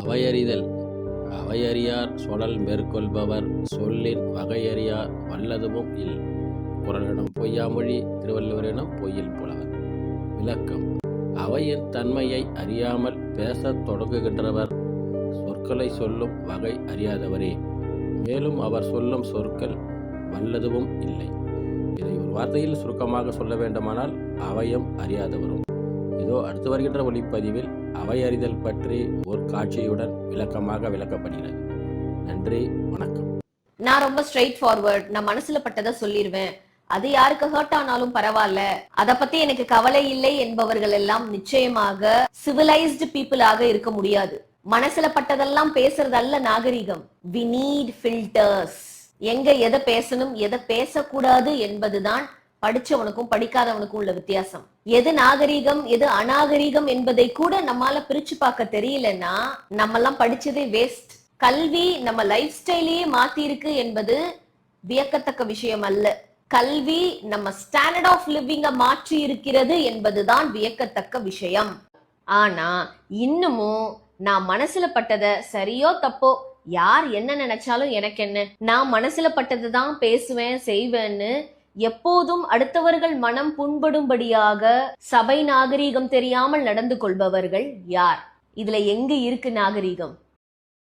அவையறிதல். அவையறியார் சொடல் மேற்கொள்பவர் சொல்லின் வகையறியார் வல்லதுவும் இல். குரலிடம் பொய்யாமொழி திருவள்ளுவரிடம் பொய்யில் புலவர். விளக்கம். அவையின் தன்மையை அறியாமல் பேசத் தொடங்குகின்றவர் சொற்களை சொல்லும் வகை அறியாதவரே. மேலும் அவர் சொல்லும் சொற்கள் வல்லதுவும் இல்லை. இதை ஒரு வார்த்தையில் சுருக்கமாக சொல்ல வேண்டுமானால் அவையும் அறியாதவரும். இதோ அடுத்து வருகின்ற ஒளிப்பதிவில் அவை அறிதல் பற்றி ஒரு காட்சியுடன் விளக்கமாக விளக்கப்படுகிறது. நன்றி வணக்கம். நான் ரொம்ப ஸ்ட்ரெயிட் ஃபார்வர்ட் நான் மனசுல பட்டதை சொல்லிடுவேன் அது யாருக்கு ஹர்ட் ஆனாலும் பரவாயில்ல. அத பத்தி எனக்கு கவலை இல்லை என்பவர்கள் எல்லாம் நிச்சயமாக சிவிலைஸ்டு பீப்புளாக இருக்க முடியாது. மனசுல பட்டதெல்லாம் பேசுறது அல்ல நாகரிகம். வி நீட் ஃபில்டர்ஸ் எங்க எதை பேசணும் எதை பேசக்கூடாது என்பதுதான் படிச்சவனுக்கும் படிக்காதவனுக்கும் உள்ள வித்தியாசம். எது நாகரீகம் எது அநாகரீகம் என்பதை கூட நம்மால பிரிச்சு பார்க்க தெரியலன்னா நம்ம எல்லாம் படிச்சதே வேஸ்ட் கல்வி நம்ம லைஃப் ஸ்டைலையே மாத்தி இருக்கு என்பது வியக்கத்தக்க விஷயம் அல்ல. கல்வி நம்ம ஸ்டாண்டர்ட் ஆஃப் லிவிங்க மாற்றி இருக்கிறது என்பதுதான் வியக்கத்தக்க விஷயம். ஆனா இன்னமும் நான் மனசுல பட்டத சரியோ தப்போ யார் என்ன நினைச்சாலும் எனக்கு என்ன நான் மனசுல பட்டது தான் பேசுவேன் செய்வேன்னு எப்போதும் அடுத்தவர்கள் மனம் புண்படும்படியாக சபை நாகரீகம் தெரியாமல் நடந்து கொள்பவர்கள் யார்? இதுல எங்க இருக்கு நாகரீகம்?